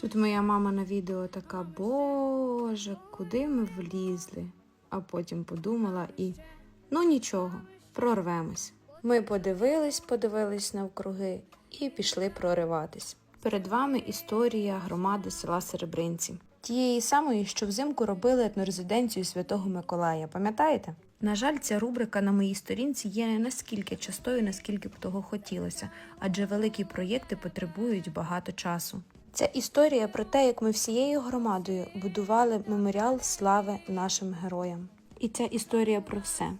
Тут моя мама на відео така, боже, куди ми влізли? А потім подумала і ну нічого, прорвемось. Ми подивились, подивились навкруги і пішли прориватись. Перед вами історія громади села Серебринці. Тієї самої, що взимку робили етнорезиденцію Святого Миколая, пам'ятаєте? На жаль, ця рубрика на моїй сторінці є не наскільки частою, наскільки б того хотілося, адже великі проєкти потребують багато часу. Це історія про те, як ми всією громадою будували меморіал слави нашим героям. І ця історія про все: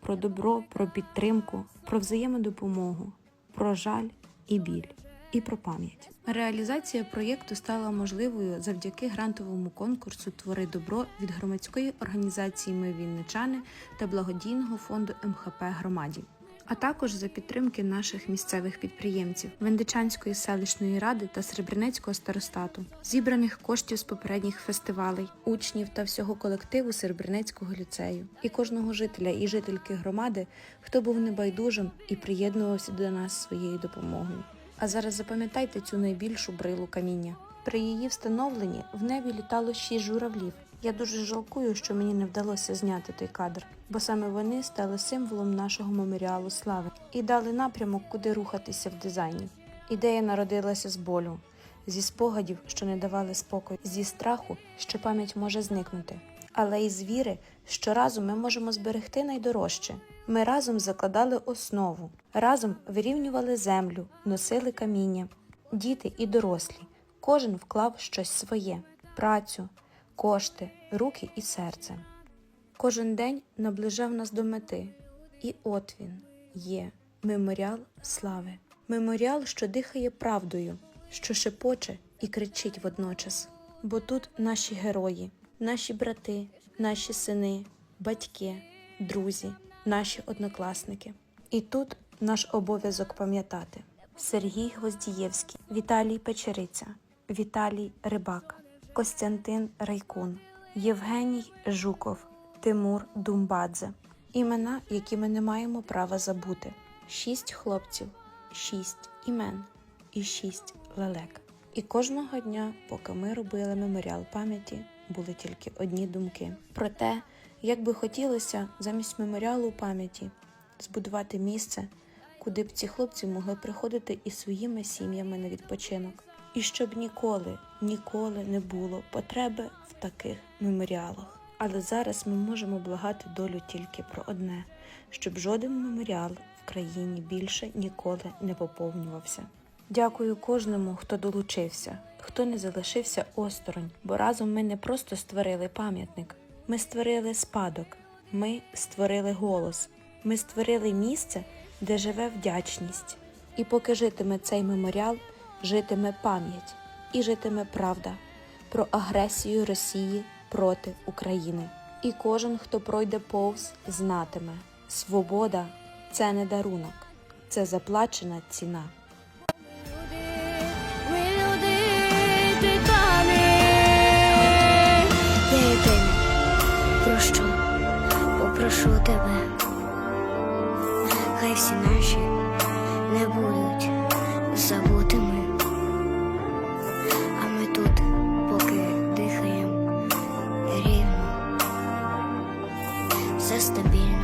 про добро, про підтримку, про взаємодопомогу, про жаль і біль, і про пам'ять. Реалізація проєкту стала можливою завдяки грантовому конкурсу Твори добро від громадської організації Ми Вінничани та благодійного фонду МХП громаді а також за підтримки наших місцевих підприємців Вендичанської селищної ради та Сребренецького старостату, зібраних коштів з попередніх фестивалей, учнів та всього колективу Серебрянецького ліцею і кожного жителя і жительки громади, хто був небайдужим і приєднувався до нас своєю допомогою. А зараз запам'ятайте цю найбільшу брилу каміння. При її встановленні в небі літало шість журавлів. Я дуже жалкую, що мені не вдалося зняти той кадр, бо саме вони стали символом нашого меморіалу слави і дали напрямок, куди рухатися в дизайні. Ідея народилася з болю, зі спогадів, що не давали спокою, зі страху, що пам'ять може зникнути, але й з віри, що разом ми можемо зберегти найдорожче. Ми разом закладали основу, разом вирівнювали землю, носили каміння, діти і дорослі. Кожен вклав щось своє працю, кошти, руки і серце. Кожен день наближав нас до мети, і от він є меморіал слави, меморіал, що дихає правдою, що шепоче і кричить водночас. Бо тут наші герої, наші брати, наші сини, батьки, друзі, наші однокласники. І тут наш обов'язок пам'ятати Сергій Гвоздієвський, Віталій Печериця, Віталій Рибак, Костянтин Райкун, Євгеній Жуков, Тимур Думбадзе. Імена, які ми не маємо права забути. Шість хлопців, шість імен і шість лелек. І кожного дня, поки ми робили меморіал пам'яті, були тільки одні думки про те, як би хотілося замість меморіалу пам'яті збудувати місце, куди б ці хлопці могли приходити із своїми сім'ями на відпочинок. І щоб ніколи, ніколи не було потреби в таких меморіалах. Але зараз ми можемо благати долю тільки про одне: щоб жоден меморіал в країні більше ніколи не поповнювався. Дякую кожному, хто долучився, хто не залишився осторонь, бо разом ми не просто створили пам'ятник, ми створили спадок, ми створили голос, ми створили місце, де живе вдячність. І поки житиме цей меморіал, житиме пам'ять і житиме правда про агресію Росії проти України. І кожен, хто пройде повз, знатиме. Свобода це не дарунок, це заплачена ціна. Прощу, попрошу тебе, хай всі наші не будуть. just a beer.